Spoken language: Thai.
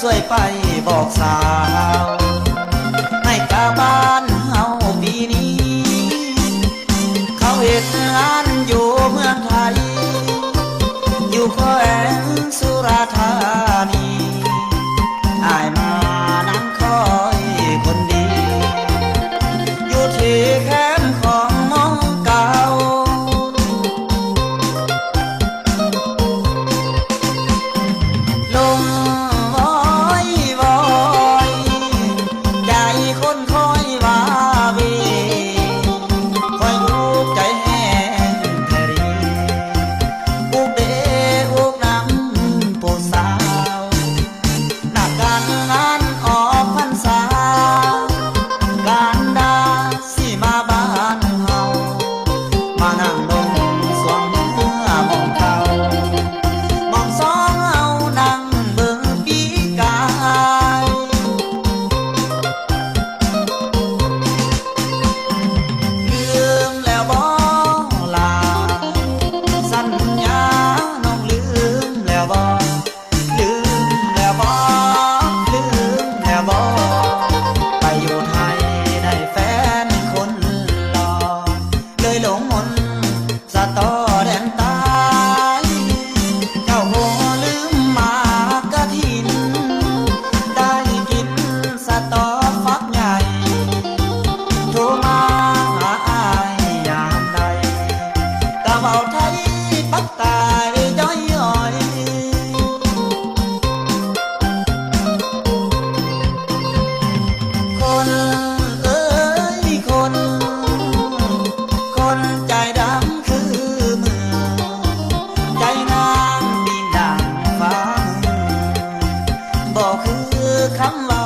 สวยไปบอกสาว ให้กาบ้านเฮาปีนี้ เขาเหตุงานอยู่เมืองไทย อยู่แขวงสุราธานีอายมานั่งคอยคนดี อยู่ที่แค คำว่า